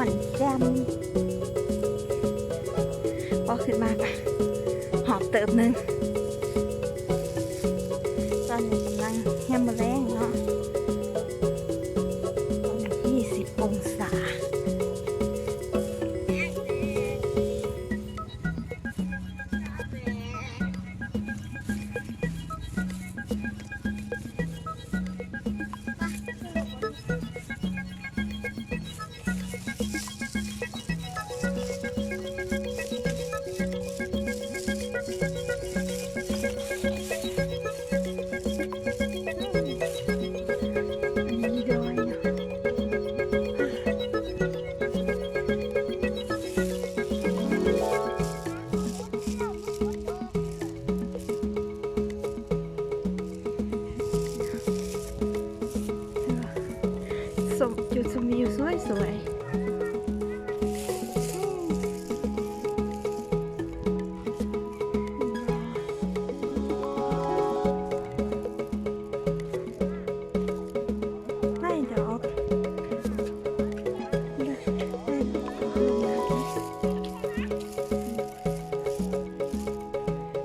อนแจมพอขึ้นมาปะหอบเติบนึงตอนนี้ วยไม่ดอก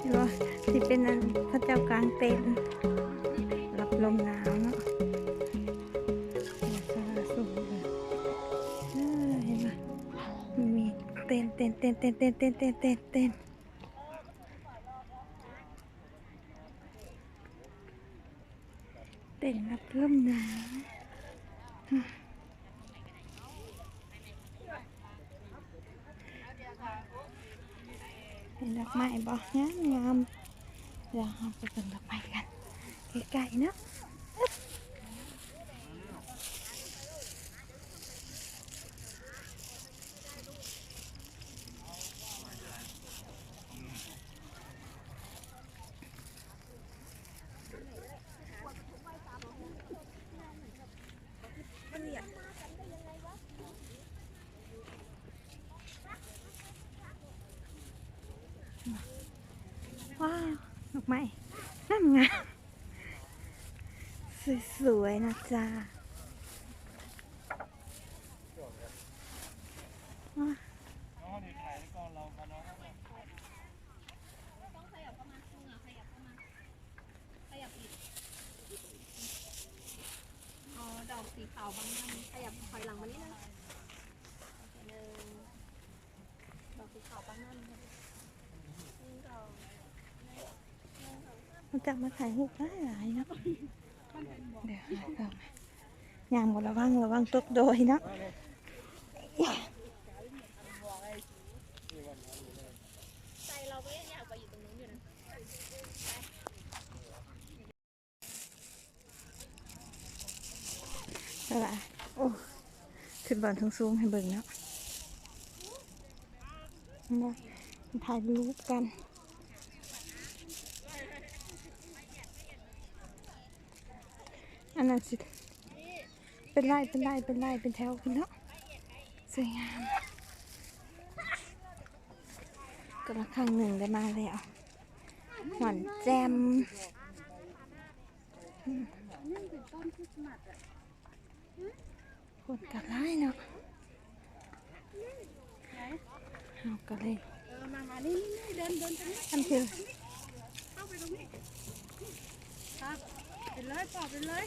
เดี๋ยวที่เป็นอันพระเจ้ากลางเต็นท์รับลมหนาวเนาะ มีเต้นเต้นเต้นเต้นเต้นเต้นเต้นเต้นเต้นเต้นรับลมหนาวเห็นดอกไม้บ่งามงามเดี๋ยวเราไปเป็นดอกไม้กันไกลๆเนาะ ว้าวด อกไม้งามงามสวยๆนะจ๊ะว้าดอกสีขาวบางนั่นขยับถอยหลังมานิดนึงดอกสีขาวบางนั่นหนึ่งดอก มันจะมาถ่ายรูปได้หลายเนาะเดี๋ยวหาก่อนยามก็ระวังระวังตกโดยเนาะอยากไรโอ้ขึ้นบอลทั้งสูงให้เบิ่งเนาะมาถ่ายรูปกัน อันนั้นสิเป็นไร่เป็นไร่เป็นไร่เป็นแถวคุณเนาะสวยงามก็ละครั้งหนึ่งได้มาแล้วหวานแจมคนกันไล่เนาะเอาก็เลยเออมามานี่นี่เดินเดินตรงนี้อันคือเข้าไปตรงนี้ครับไปเลยปอบไปเลย